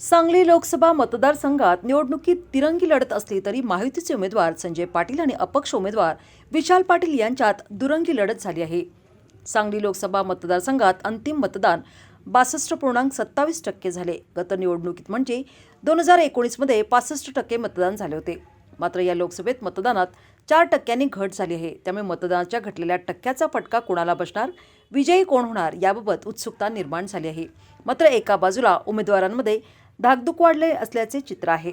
सांगली लोकसभा मतदारसंघात निवडणुकीत तिरंगी लढत असली तरी माहितीचे उमेदवार संजय पाटील आणि अपक्ष उमेदवार विशाल पाटील यांच्यात दुरंगी लढत झाली आहे. सांगली लोकसभा मतदारसंघात अंतिम मतदान बासष्ट पूर्णांक सत्तावीस टक्के झाले. गत निवडणुकीत म्हणजे दोन हजार एकोणीसमध्ये पासष्ट टक्के मतदान झाले होते. मात्र या लोकसभेत मतदानात चार टक्क्यांनी घट झाली आहे. त्यामुळे मतदानाच्या घटलेल्या टक्क्याचा फटका कोणाला बसणार? विजयी कोण होणार? याबाबत उत्सुकता निर्माण झाली आहे. मात्र एका बाजूला उमेदवारांमध्ये धाकधूक वाढले असल्याचे चित्र आहे.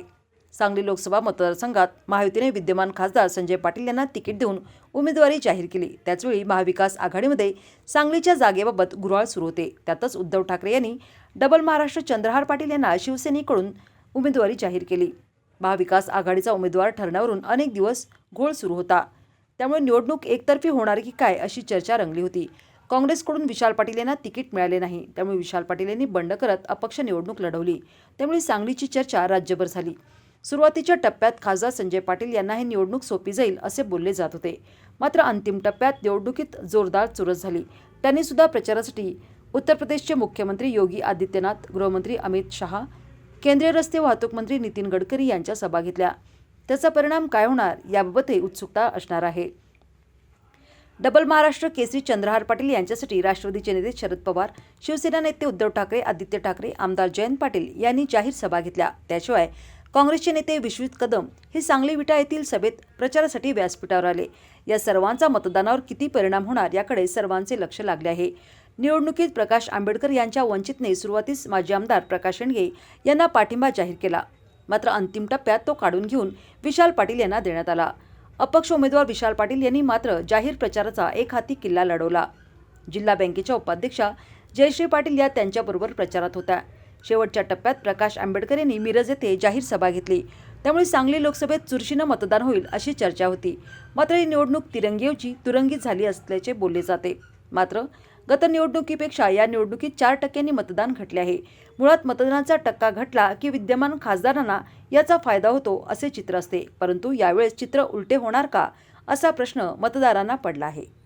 सांगली लोकसभा मतदारसंघात महायुतीने विद्यमान खासदार संजय पाटील यांना तिकीट देऊन उमेदवारी जाहीर केली. त्याचवेळी महाविकास आघाडीमध्ये सांगलीच्या जागेबाबत गुराळ सुरू होते. त्यातच उद्धव ठाकरे यांनी डबल महाराष्ट्र चंद्रहार पाटील यांना शिवसेनेकडून उमेदवारी जाहीर केली. महाविकास आघाडीचा उमेदवार ठरण्यावरून अनेक दिवस घोळ सुरू होता. त्यामुळे निवडणूक एकतर्फी होणार की काय अशी चर्चा रंगली होती. काँग्रेसकडून विशाल पाटील यांना तिकीट मिळाले नाही. त्यामुळे विशाल पाटील यांनी बंड करत अपक्ष निवडणूक लढवली. त्यामुळे सांगलीची चर्चा राज्यभर झाली. सुरुवातीच्या टप्प्यात खासदार संजय पाटील यांना ही निवडणूक सोपी जाईल असे बोलले जात होते. मात्र अंतिम टप्प्यात निवडणुकीत जोरदार चुरस झाली. त्यांनी सुद्धा प्रचारासाठी उत्तर प्रदेशचे मुख्यमंत्री योगी आदित्यनाथ गृहमंत्री अमित शहा केंद्रीय रस्ते वाहतूक मंत्री नितीन गडकरी यांच्या सभा घेतल्या. त्याचा परिणाम काय होणार याबाबतही उत्सुकता असणार आहे. डबल महाराष्ट्र केसरी चंद्रहार पाटील यांच्यासाठी राष्ट्रवादीचे नेते शरद पवार शिवसेना नेते उद्धव ठाकरे आदित्य ठाकरे आमदार जयंत पाटील यांनी जाहीर सभा घेतल्या. त्याशिवाय काँग्रेसचे नेते विश्वित कदम हे सांगली विटा येथील सभेत प्रचारासाठी व्यासपीठावर आले. या सर्वांचा मतदानावर किती परिणाम होणार याकडे सर्वांचे लक्ष लागले आहे. निवडणुकीत प्रकाश आंबेडकर यांच्या वंचितने सुरुवातीस माजी आमदार प्रकाश शेंडगे यांना पाठिंबा जाहीर केला. मात्र अंतिम टप्प्यात तो काढून घेऊन विशाल पाटील यांना देण्यात आला. अपक्ष उमेदवार विशाल पाटील यांनी मात्र जाहीर प्रचाराचा एक हाती किल्ला लढवला. जिल्हा बँकेच्या उपाध्यक्षा जयश्री पाटील या त्यांच्याबरोबर प्रचारात होत्या. शेवटच्या टप्प्यात प्रकाश आंबेडकर यांनी मिरज येथे जाहीर सभा घेतली. त्यामुळे सांगली लोकसभेत चुरशीनं मतदान होईल अशी चर्चा होती. मात्र ही निवडणूक तिरंगीची तुरंगी झाली असल्याचे बोलले जाते. मात्र गत निवडणुकीपेक्षा या निवडणुकीत चार टक्क्यांनी मतदान घटले आहे. मुळात मतदानाचा टक्का घटला की विद्यमान खासदारांना याचा फायदा होतो असे चित्र असते. परंतु यावेळेस चित्र उलटे होणार का असा प्रश्न मतदारांना पडला आहे.